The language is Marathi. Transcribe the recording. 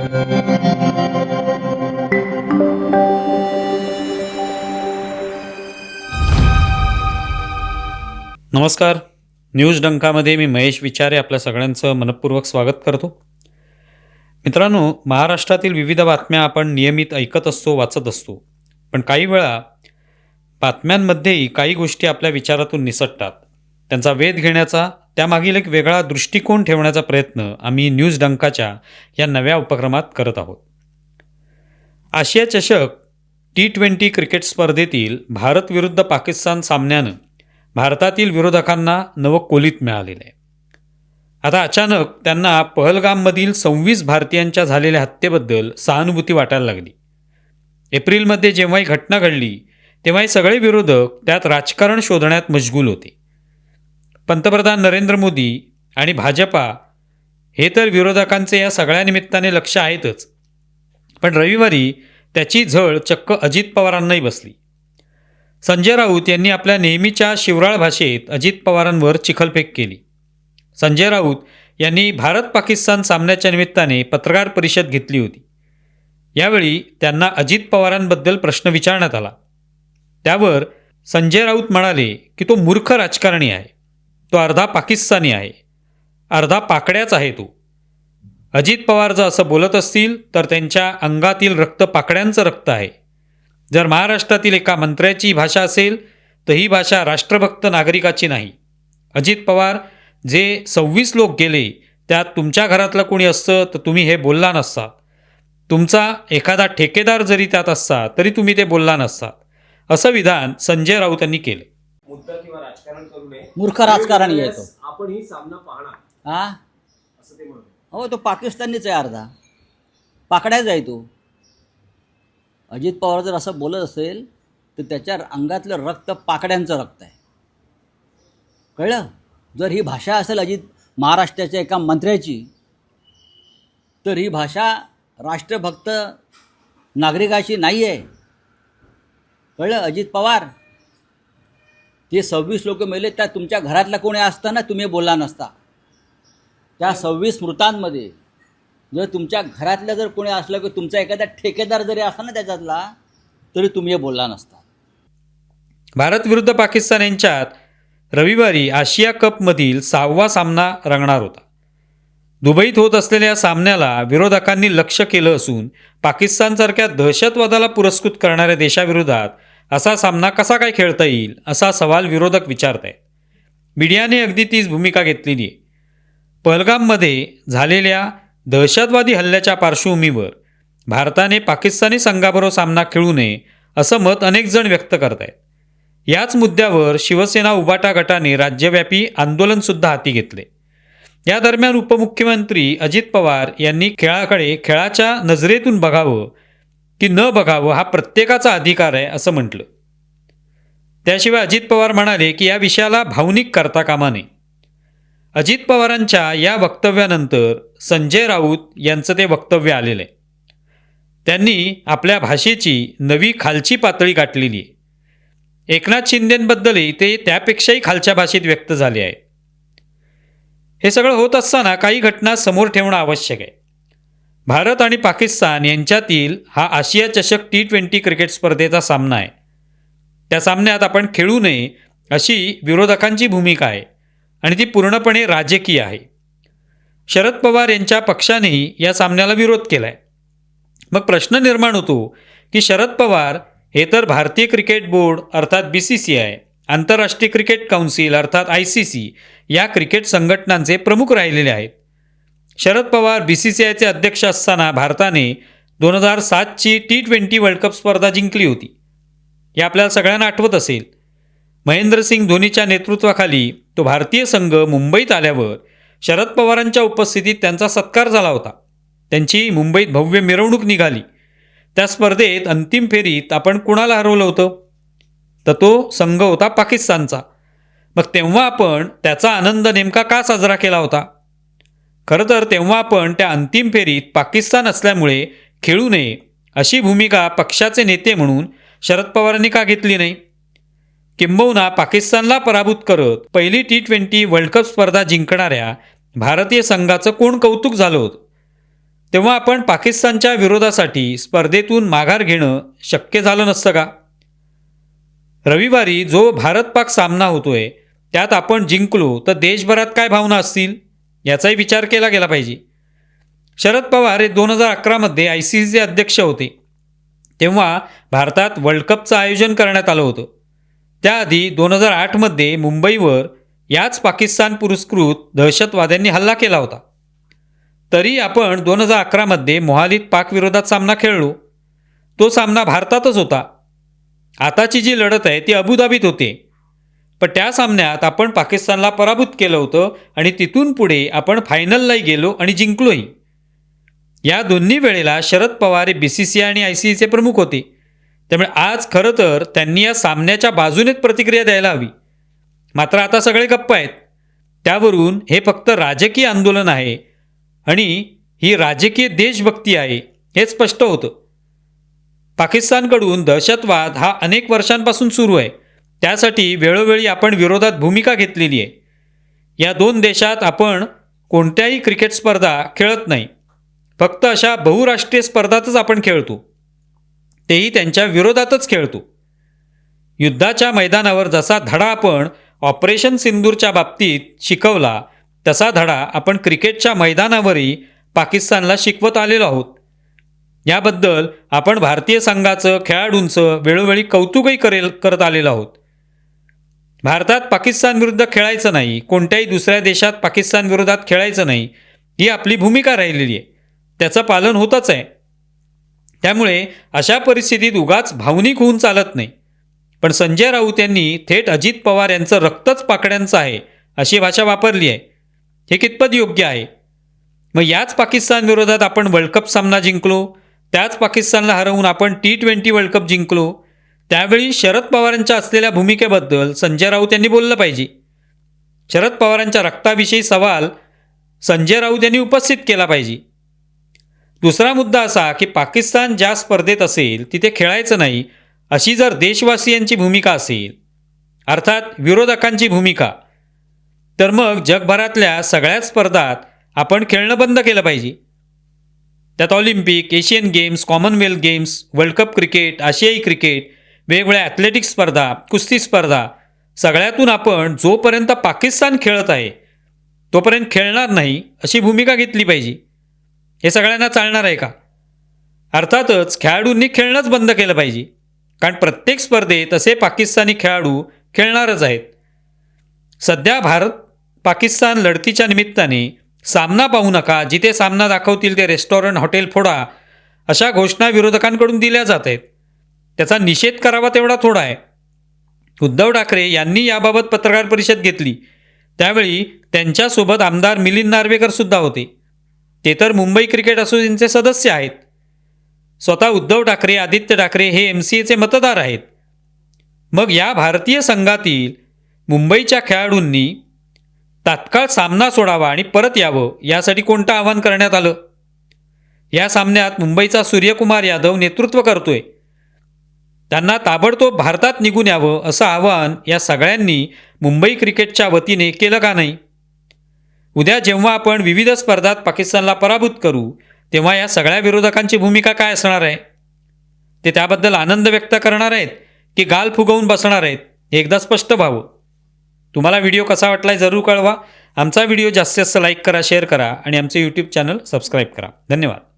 नमस्कार. न्यूज डंकामध्ये मी महेश विचारे आपल्या सगळ्यांचं मनपूर्वक स्वागत करतो. मित्रांनो महाराष्ट्रातील विविध बातम्या आपण नियमित ऐकत असतो वाचत असतो. पण काही वेळा बातम्यांमध्येही काही गोष्टी आपल्या विचारातून निसटतात. त्यांचा वेध घेण्याचा त्यामागील एक वेगळा दृष्टिकोन ठेवण्याचा प्रयत्न आम्ही न्यूज डंकाच्या या नव्या उपक्रमात करत आहोत. आशिया चषक टी ट्वेंटी क्रिकेट स्पर्धेतील भारत विरुद्ध पाकिस्तान सामन्यानं भारतातील विरोधकांना नवं कोलीत मिळालेलं आहे. आता अचानक त्यांना पहलगाममधील सव्वीस भारतीयांच्या झालेल्या हत्येबद्दल सहानुभूती वाटायला लागली. एप्रिलमध्ये जेव्हा ही घटना घडली तेव्हा हे सगळे विरोधक त्यात राजकारण शोधण्यात मशगूल होते. पंतप्रधान नरेंद्र मोदी आणि भाजपा हे तर विरोधकांचे या सगळ्या निमित्ताने लक्ष आहेतच. पण रविवारी त्याची झळ चक्क अजित पवारांनाही बसली. संजय राऊत यांनी आपल्या नेहमीच्या शिवराळ भाषेत अजित पवारांवर चिखलफेक केली. संजय राऊत यांनी भारत पाकिस्तान सामन्याच्या निमित्ताने पत्रकार परिषद घेतली होती. यावेळी त्यांना अजित पवारांबद्दल प्रश्न विचारण्यात आला. त्यावर संजय राऊत म्हणाले की तो मूर्ख राजकारणी आहे. तो अर्धा पाकिस्तानी आहे. अर्धा पाकड्याच आहे तो. अजित पवार जर असं बोलत असतील तर त्यांच्या अंगातील रक्त पाकड्यांचं रक्त आहे. जर महाराष्ट्रातील एका मंत्र्याची भाषा असेल तर ही भाषा राष्ट्रभक्त नागरिकाची नाही. अजित पवार जे सव्वीस लोक गेले त्यात तुमच्या घरातलं कोणी असतं तर तुम्ही हे बोलला नसतात तुमचा एखादा ठेकेदार जरी त्यात असता तरी तुम्ही ते बोलला नसतात असं विधान संजय राऊत यांनी केलं. मुद्दा किंवा राजकारण करू नये. मूर्ख राजकारणी आहे तो. त्यावेळेस आपण ही सामना पाहणार. हा? असं ते म्हणत हो तो पाकिस्तानीच आहे अर्धा. पाकड्याच आहे तो. अजित पवार जर असं बोलत असेल तर त्याच्या अंगातलं रक्त पाकड्यांचं रक्त आहे. कळलं? जर ही भाषा असेल अजित महाराष्ट्राच्या एका मंत्र्याची तर ही भाषा राष्ट्रभक्त नागरिकाची नाही आहे कळलं अजित पवार? ते सव्वीस लोक मेले त्या तुमच्या घरातला कोणी असताना तुम्ही बोलला नसता. त्या सव्वीस मृतांमध्ये जर तुमच्या घरातलं जर कोणी असलं की तुमचा एखादा ठेकेदार जरी असला ना त्याच्यातला तरी तुम्ही बोलला नसता. भारत विरुद्ध पाकिस्तान यांच्यात रविवारी आशिया कपमधील सहावा सामना रंगणार होता. दुबईत होत असलेल्या या सामन्याला विरोधकांनी लक्ष केलं असून पाकिस्तानसारख्या दहशतवादाला पुरस्कृत करणाऱ्या देशाविरोधात असा सामना कसा काय खेळता येईल असा सवाल विरोधक विचारत आहेत मीडियाने अगदी तीच भूमिका घेतलेली आहे. पहलगाममध्ये झालेल्या दहशतवादी हल्ल्याच्या पार्श्वभूमीवर भारताने पाकिस्तानी संघाबरोबर सामना खेळू नये असं मत अनेक जण व्यक्त करत आहेत याच मुद्द्यावर शिवसेना उबाटा गटाने राज्यव्यापी आंदोलनसुद्धा हाती घेतले. या दरम्यान उपमुख्यमंत्री अजित पवार यांनी खेळाकडे खेळाच्या नजरेतून बघावं की न बघावं हा प्रत्येकाचा अधिकार आहे असं म्हटलं. त्याशिवाय अजित पवार म्हणाले की या विषयाला भावनिक करता कामा नये. अजित पवारांच्या या वक्तव्यानंतर संजय राऊत यांचं ते वक्तव्य आलेलं आहे. त्यांनी आपल्या भाषेची नवी खालची पातळी गाठलेली आहे. एकनाथ शिंदेंबद्दलही ते त्यापेक्षाही खालच्या भाषेत व्यक्त झाले आहे. हे सगळं होत असताना काही घटना समोर ठेवणं आवश्यक आहे. भारत आणि पाकिस्तान यांच्यातील हा आशिया चषक टी ट्वेंटी क्रिकेट स्पर्धेचा सामना आहे. त्या सामन्यात आपण खेळू नये अशी विरोधकांची भूमिका आहे आणि ती पूर्णपणे राजकीय आहे. शरद पवार यांच्या पक्षानेही या सामन्याला विरोध केला आहे मग प्रश्न निर्माण होतो की शरद पवार हे तर भारतीय क्रिकेट बोर्ड अर्थात बी सी सी आय आंतरराष्ट्रीय क्रिकेट काउन्सिल अर्थात आय सी सी या क्रिकेट संघटनांचे प्रमुख राहिलेले आहेत. Sharad Pawar B C C आयचे अध्यक्ष असताना भारताने दोन हजार सातची टी ट्वेंटी वर्ल्ड कप स्पर्धा जिंकली होती. हे आपल्याला सगळ्यांना आठवत असेल. महेंद्रसिंग धोनीच्या नेतृत्वाखाली तो भारतीय संघ मुंबईत आल्यावर शरद पवारांच्या उपस्थितीत त्यांचा सत्कार झाला होता. त्यांची मुंबईत भव्य मिरवणूक निघाली. त्या स्पर्धेत अंतिम फेरीत आपण कुणाला हरवलं होतं? तर तो संघ होता पाकिस्तानचा. मग तेव्हा आपण त्याचा आनंद नेमका का साजरा केला होता? खरं तर तेव्हा आपण त्या अंतिम फेरीत पाकिस्तान असल्यामुळे खेळू नये अशी भूमिका पक्षाचे नेते म्हणून शरद पवारांनी का घेतली नाही? किंबहुना पाकिस्तानला पराभूत करत पहिली टी ट्वेंटी वर्ल्ड कप स्पर्धा जिंकणाऱ्या भारतीय संघाचं कोण कौतुक झालं होतं? तेव्हा आपण पाकिस्तानच्या विरोधासाठी स्पर्धेतून माघार घेणं शक्य झालं नसतं का? रविवारी जो भारत पाक सामना होतोय त्यात आपण जिंकलो तर देशभरात काय भावना असतील? याचाही विचार केला गेला पाहिजे. शरद पवार हे दोन हजार अकरामध्ये आय सी सीचे अध्यक्ष होते. तेव्हा भारतात वर्ल्ड कपचं आयोजन करण्यात आलं होतं. त्याआधी दोन हजार आठमध्ये मुंबईवर याच पाकिस्तान पुरस्कृत दहशतवाद्यांनी हल्ला केला होता. तरी आपण दोन हजार अकरामध्ये मोहालीत पाकविरोधात सामना खेळलो. तो सामना भारतातच होता. आताची जी लढत आहे ती अबुधाबीत होते. पण त्या सामन्यात आपण पाकिस्तानला पराभूत केलं होतं आणि तिथून पुढे आपण फायनललाही गेलो आणि जिंकलोही. या दोन्ही वेळेला शरद पवार हे बी सी सी आणि आय सी सीचे प्रमुख होते. त्यामुळे आज खरं तर त्यांनी या सामन्याच्या बाजूनेच प्रतिक्रिया द्यायला हवी. मात्र आता सगळे गप्प आहेत. त्यावरून हे फक्त राजकीय आंदोलन आहे आणि ही राजकीय देशभक्ती आहे हे स्पष्ट होतं. पाकिस्तानकडून दहशतवाद हा अनेक वर्षांपासून सुरू आहे. त्यासाठी वेळोवेळी आपण विरोधात भूमिका घेतलेली आहे. या दोन देशात आपण कोणत्याही क्रिकेट स्पर्धा खेळत नाही. फक्त अशा बहुराष्ट्रीय स्पर्धातच आपण खेळतो. तेही त्यांच्या विरोधातच खेळतो. युद्धाच्या मैदानावर जसा धडा आपण ऑपरेशन सिंदूरच्या बाबतीत शिकवला तसा धडा आपण क्रिकेटच्या मैदानावरही पाकिस्तानला शिकवत आलेलो आहोत. याबद्दल आपण भारतीय संघाचं खेळाडूंचं वेळोवेळी कौतुकही करेल करत आलेलो आहोत. भारतात पाकिस्तान विरुद्ध खेळायचं नाही कोणत्याही दुसऱ्या देशात पाकिस्तान विरोधात खेळायचं नाही ही आपली भूमिका राहिलेली आहे. त्याचं पालन होतच आहे. त्यामुळे अशा परिस्थितीत उगाच भावनिक होऊन चालत नाही. पण संजय राऊत यांनी थेट अजित पवार यांचं रक्तच पाकड्यांचं आहे अशी भाषा वापरली आहे. हे कितपत योग्य आहे? मग याच पाकिस्तान विरोधात आपण वर्ल्ड कप सामना जिंकलो त्याच पाकिस्तानला हरवून आपण टी ट्वेंटी वर्ल्ड कप जिंकलो त्यावेळी शरद पवारांच्या असलेल्या भूमिकेबद्दल संजय राऊत यांनी बोललं पाहिजे. शरद पवारांच्या रक्ताविषयी सवाल संजय राऊत यांनी उपस्थित केला पाहिजे. दुसरा मुद्दा असा की पाकिस्तान ज्या स्पर्धेत असेल तिथे खेळायचं नाही अशी जर देशवासियांची भूमिका असेल अर्थात विरोधकांची भूमिका तर मग जगभरातल्या सगळ्याच स्पर्धात आपण खेळणं बंद केलं पाहिजे. त्यात olympic Asian games Commonwealth games world cup cricket आशियाई क्रिकेट वेगवेगळ्या ॲथलेटिक स्पर्धा कुस्ती स्पर्धा सगळ्यातून आपण जोपर्यंत पाकिस्तान खेळत आहे तोपर्यंत खेळणार नाही अशी भूमिका घेतली पाहिजे. हे सगळ्यांना चालणार आहे का? अर्थातच खेळाडूंनी खेळणंच बंद केलं पाहिजे. कारण प्रत्येक स्पर्धेत असे पाकिस्तानी खेळाडू खेळणारच आहेत. सध्या भारत पाकिस्तान लढतीच्या निमित्ताने सामना पाहू नका जिथे सामना दाखवतील ते रेस्टॉरंट हॉटेल फोडा अशा घोषणा विरोधकांकडून दिल्या जात आहेत. त्याचा निषेध करावा तेवढा थोडा आहे. उद्धव ठाकरे यांनी याबाबत पत्रकार परिषद घेतली. त्यावेळी त्यांच्यासोबत आमदार मिलिंद नार्वेकर सुद्धा होते. ते तर मुंबई क्रिकेट असोसिएशनचे सदस्य आहेत. स्वतः उद्धव ठाकरे आदित्य ठाकरे हे एम सी एचे मतदार आहेत. मग या भारतीय संघातील मुंबईच्या खेळाडूंनी तात्काळ सामना सोडावा आणि परत यावं यासाठी कोणतं आवाहन करण्यात आलं? या सामन्यात मुंबईचा सूर्यकुमार यादव नेतृत्व करतोय. त्यांना ताबडतोब भारतात निघून यावं असं आवाहन या सगळ्यांनी मुंबई क्रिकेटच्या वतीने केलं का नाही? उद्या जेव्हा आपण विविध स्पर्धात पाकिस्तानला पराभूत करू तेव्हा या सगळ्या विरोधकांची भूमिका काय असणार आहे? ते त्याबद्दल आनंद व्यक्त करणार आहेत की गाल फुगवून बसणार आहेत हे एकदा स्पष्ट व्हावं. तुम्हाला व्हिडिओ कसा वाटला जरूर कळवा. आमचा व्हिडिओ जास्तीत जास्त लाईक करा शेअर करा आणि आमचे यूट्यूब चॅनल सबस्क्राईब करा. धन्यवाद.